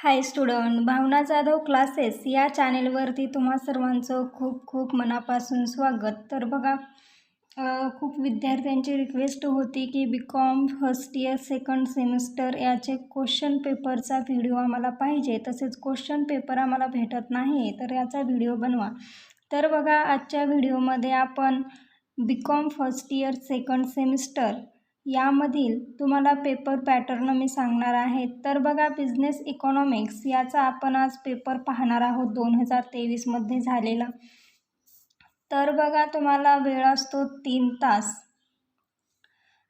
Hi student Bhavana Jadhav classes या चॅनेलवरती तुम्हा सर्वांचं खूप खूप मनापासून स्वागत. तर बघा खूप विद्यार्थ्यांची रिक्वेस्ट होती की B com first year second semester याचे क्वेश्चन पेपरचा व्हिडिओ आम्हाला पाहिजे. तसेच क्वेश्चन पेपर आम्हाला भेटत नाही तर याचा व्हिडिओ बनवा. तर बघा आजच्या व्हिडिओमध्ये आपण B com first year second semester यामधील तुम्हाला पेपर पॅटर्न मी सांगणार आहे. तर बघा बिझनेस इकॉनॉमिक्स याचा आपण आज पेपर पाहणार आहोत दोन हजार तेवीसमध्ये झालेला. तर बघा तुम्हाला वेळ असतो तीन तास.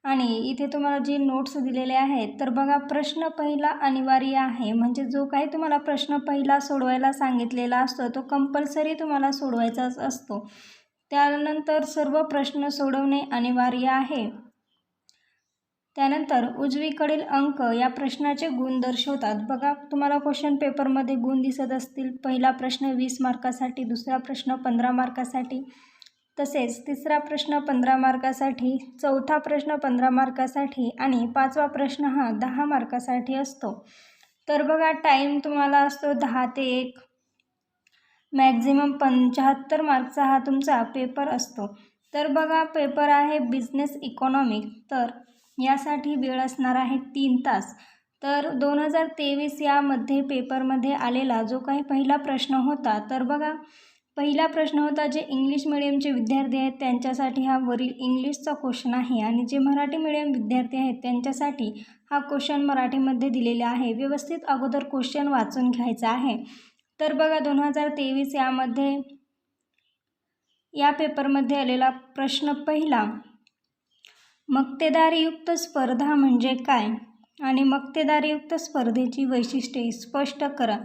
आणि इथे तुम्हाला जे नोट्स दिलेले आहेत तर बघा प्रश्न पहिला अनिवार्य आहे. म्हणजे जो काही तुम्हाला प्रश्न पहिला सोडवायला सांगितलेला असतो तो कंपल्सरी तुम्हाला सोडवायचाच असतो. त्यानंतर सर्व प्रश्न सोडवणे अनिवार्य आहे. त्यानंतर उजवीकडील अंक या प्रश्नाचे गुण दर्शवतात. बघा तुम्हाला क्वेश्चन पेपरमध्ये गुण दिसत असतील. पहिला प्रश्न वीस मार्कासाठी दुसरा प्रश्न पंधरा मार्कासाठी. तसेच तिसरा प्रश्न पंधरा मार्कासाठी चौथा प्रश्न पंधरा मार्कासाठी आणि पाचवा प्रश्न हा दहा मार्कासाठी असतो. तर बघा टाईम तुम्हाला असतो दहा ते एक. मॅक्झिमम पंच्याहत्तर मार्कचा हा तुमचा पेपर असतो. तर बघा पेपर आहे बिझनेस इकॉनॉमिक तर यासाठी वेळ असणार आहे तीन तास. तर दोन हजार तेवीस यामध्ये पेपरमध्ये आलेला जो काही पहिला प्रश्न होता तर बघा पहिला प्रश्न होता जे इंग्लिश मिडियमचे विद्यार्थी आहेत त्यांच्यासाठी हा वरील इंग्लिशचा क्वेश्चन आहे आणि जे मराठी मिडियम विद्यार्थी आहेत त्यांच्यासाठी हा क्वेश्चन मराठीमध्ये दिलेला आहे. व्यवस्थित अगोदर क्वेश्चन वाचून घ्यायचा आहे. तर बघा दोन हजार तेवीस यामध्ये या पेपरमध्ये आलेला प्रश्न पहिला मक्तेदारीयुक्त स्पर्धा म्हणजे काय? आणि मक्तेदारीयुक्त स्पर्धेची वैशिष्ट्ये स्पष्ट करा.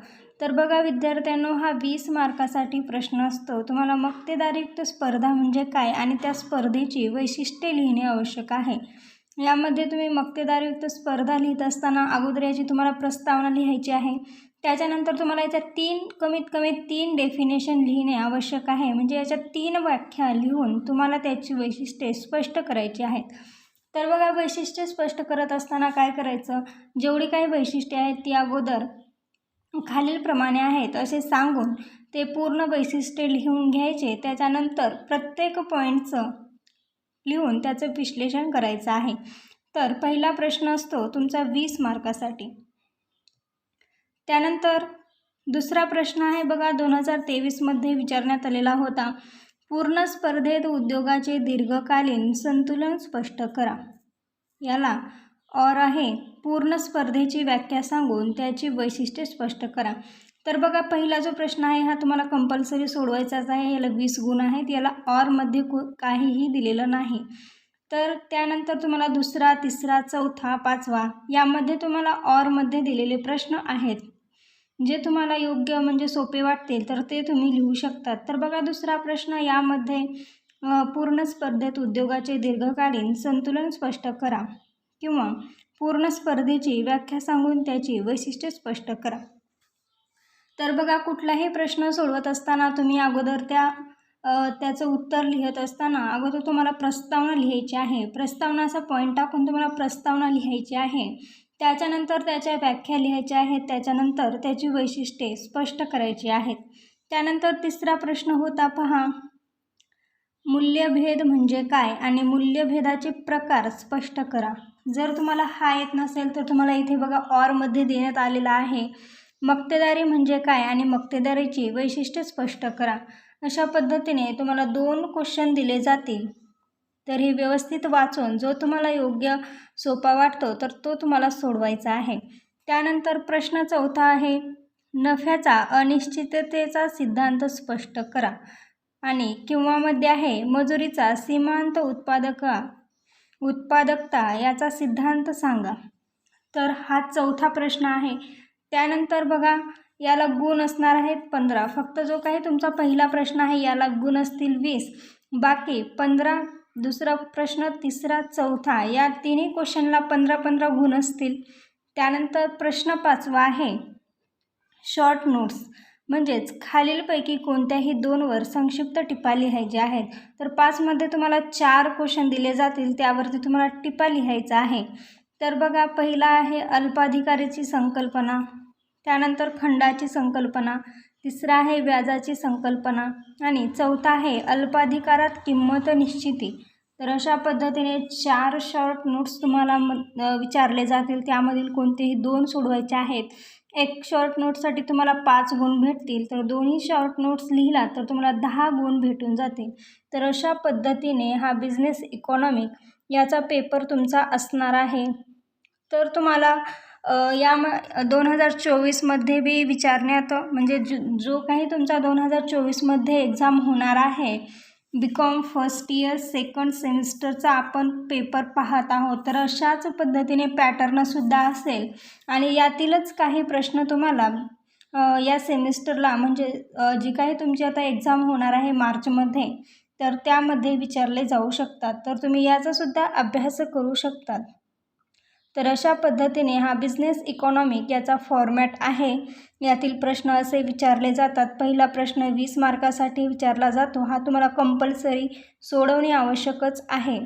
तर बघा विद्यार्थ्यांनो हा वीस मार्कासाठी प्रश्न असतो. तुम्हाला मक्तेदारीयुक्त स्पर्धा म्हणजे काय? आणि त्या स्पर्धेची वैशिष्ट्ये लिहिणे आवश्यक आहे. यामध्ये तुम्ही मक्तेदारयुक्त स्पर्धा लिहित असताना अगोदर याची तुम्हाला प्रस्तावना लिहायची आहे. त्याच्यानंतर तुम्हाला याच्यात तीन कमीत कमी तीन डेफिनेशन लिहिणे आवश्यक आहे. म्हणजे याच्यात तीन व्याख्या लिहून तुम्हाला त्याची वैशिष्ट्ये स्पष्ट करायची आहेत. तर बघा वैशिष्ट्ये स्पष्ट करत असताना काय करायचं? जेवढी काही वैशिष्ट्ये आहेत ती अगोदर खालीलप्रमाणे आहेत. असे सांगून ते पूर्ण वैशिष्ट्ये लिहून घ्यायचे. त्याच्यानंतर प्रत्येक पॉईंटचं लिहून त्याचं विश्लेषण करायचं आहे. तर पहिला प्रश्न असतो तुमचा वीस मार्कासाठी. त्यानंतर दुसरा प्रश्न आहे बघा दोन हजार तेवीसमध्ये विचारण्यात आलेला होता. पूर्ण स्पर्धेत उद्योगाचे दीर्घकालीन संतुलन स्पष्ट करा. याला और आहे. पूर्ण स्पर्धेची व्याख्या सांगून त्याची वैशिष्ट्ये स्पष्ट करा. तर बघा पहिला जो प्रश्न आहे हा तुम्हाला कंपल्सरी सोडवायचाच आहे. याला वीस गुण आहेत. याला ऑरमध्ये कु काहीही दिलेलं नाही. तर त्यानंतर तुम्हाला दुसरा तिसरा चौथा पाचवा यामध्ये तुम्हाला ऑरमध्ये दिलेले प्रश्न आहेत. जे तुम्हाला योग्य म्हणजे सोपे वाटतील तर ते तुम्ही लिहू शकतात. तर बघा दुसरा प्रश्न यामध्ये पूर्ण स्पर्धेत उद्योगाचे दीर्घकालीन संतुलन स्पष्ट करा किंवा पूर्ण स्पर्धेची व्याख्या सांगून त्याची वैशिष्ट्ये स्पष्ट करा. तर बघा कुठलाही प्रश्न सोडवत असताना तुम्ही अगोदर त्या त्याचं उत्तर लिहित असताना अगोदर तुम्हाला प्रस्तावना लिहायची आहे. प्रस्तावनाचा पॉईंट टाकून तुम्हाला प्रस्तावना लिहायची आहे. त्याच्यानंतर त्याच्या व्याख्या लिहायच्या आहेत त्याच्यानंतर त्याची वैशिष्ट्ये स्पष्ट करायची आहेत. त्यानंतर तिसरा प्रश्न होता पहा. मूल्यभेद म्हणजे काय? आणि मूल्यभेदाचे प्रकार स्पष्ट करा. जर तुम्हाला हा येत नसेल तर तुम्हाला इथे बघा ऑरमध्ये देण्यात आलेला आहे. मक्तेदारी म्हणजे काय? आणि मक्तेदारीची वैशिष्ट्य स्पष्ट करा. अशा पद्धतीने तुम्हाला दोन क्वेश्चन दिले जातील. तर हे व्यवस्थित वाचून जो तुम्हाला योग्य सोपा वाटतो तर तो तुम्हाला सोडवायचा आहे. त्यानंतर प्रश्न चौथा आहे नफ्याचा अनिश्चिततेचा सिद्धांत स्पष्ट करा. आणि किंवा मध्ये आहे मजुरीचा सीमांत उत्पादका उत्पादकता याचा सिद्धांत सांगा. तर हा चौथा प्रश्न आहे. त्यानंतर बघा याला गुण असणार आहेत पंधरा. फक्त जो काही तुमचा पहिला प्रश्न आहे याला गुण असतील वीस. बाकी पंधरा दुसरा प्रश्न तिसरा चौथा या तिन्ही क्वेश्चनला पंधरा पंधरा गुण असतील. त्यानंतर प्रश्न पाचवा आहे. शॉर्ट नोट्स म्हणजेच खालीलपैकी कोणत्याही दोनवर संक्षिप्त टिपा लिहायच्या आहेत. तर पाचमध्ये तुम्हाला चार क्वेश्चन दिले जातील त्यावरती तुम्हाला टिपा लिहायचा आहे. तर बघा पहिला आहे अल्पाधिकारीची संकल्पना त्यानंतर खंडाची संकल्पना तिसरा आहे व्याजाची संकल्पना आणि चौथा आहे अल्पाधिकारात किंमत निश्चिती. तर अशा पद्धतीने चार शॉर्ट नोट्स तुम्हाला म विचारले जातील. त्यामधील कोणतेही दोन सोडवायचे आहेत. एक शॉर्ट नोटसाठी तुम्हाला पाच गुण भेटतील. तर दोन्ही शॉर्ट नोट्स लिहिला तर तुम्हाला दहा गुण भेटून जातील. तर अशा पद्धतीने हा बिझनेस इकॉनॉमिक याचा पेपर तुमचा असणार आहे. तर तुम्हाला या म दोन हजार चोवीसमध्ये बी विचारण्यात म्हणजे जो जो काही तुमचा दोन हजार चोवीसमध्ये एक्झाम होणार आहे B com first year second सेमिस्टरचा आपण पेपर पाहत आहोत तर अशाच पद्धतीने पॅटर्नसुद्धा असेल. आणि यातीलच काही प्रश्न तुम्हाला या सेमिस्टरला म्हणजे जी काही तुमची आता एक्झाम होणार आहे मार्चमध्ये तर त्यामध्ये विचारले जाऊ शकतात. तर तुम्ही याचासुद्धा अभ्यास करू शकतात. तर अशा पद्धतीने हा बिझनेस इकॉनॉमिक याचा फॉर्मॅट आहे. यातील प्रश्न असे विचारले जातात. पहिला प्रश्न वीस मार्कासाठी विचारला जातो. हा तुम्हाला कंपल्सरी सोडवणे आवश्यकच आहे.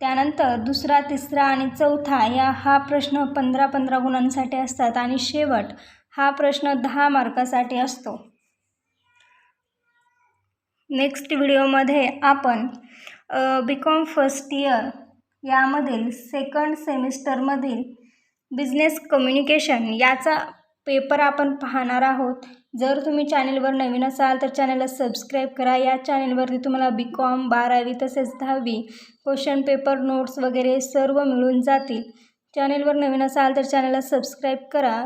त्यानंतर दुसरा तिसरा आणि चौथा या हा प्रश्न पंधरा पंधरा गुणांसाठी असतात आणि शेवट हा प्रश्न दहा मार्कासाठी असतो. नेक्स्ट व्हिडिओमध्ये आपण बी कॉम फर्स्ट इयर यामधील सेकंड सेमिस्टरमधील बिझनेस कम्युनिकेशन याचा पेपर आपण पाहणार आहोत. जर तुम्ही चॅनेलवर नवीन असाल तर चॅनलला सबस्क्राईब करा. या चॅनेलवरती तुम्हाला बी कॉम बारावी तसेच दहावी क्वेश्चन पेपर नोट्स वगैरे सर्व मिळून जातील. चॅनेलवर नवीन असाल तर चॅनलला सबस्क्राईब करा.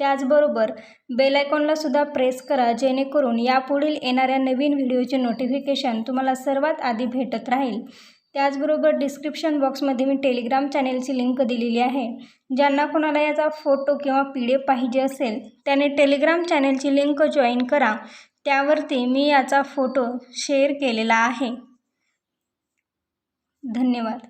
त्याचबरोबर बेलायकॉनलासुद्धा प्रेस करा. जेणेकरून यापुढील येणाऱ्या नवीन व्हिडिओचे नोटिफिकेशन तुम्हाला सर्वात आधी भेटत राहील. त्याचबरोबर डिस्क्रिप्शन बॉक्समध्ये मी टेलिग्राम चॅनेलची लिंक दिलेली आहे. ज्यांना कोणाला याचा फोटो किंवा पी डी एफ पाहिजे असेल त्याने टेलिग्राम चॅनेलची लिंक जॉईन करा. त्यावरती मी याचा फोटो शेअर केलेला आहे. धन्यवाद.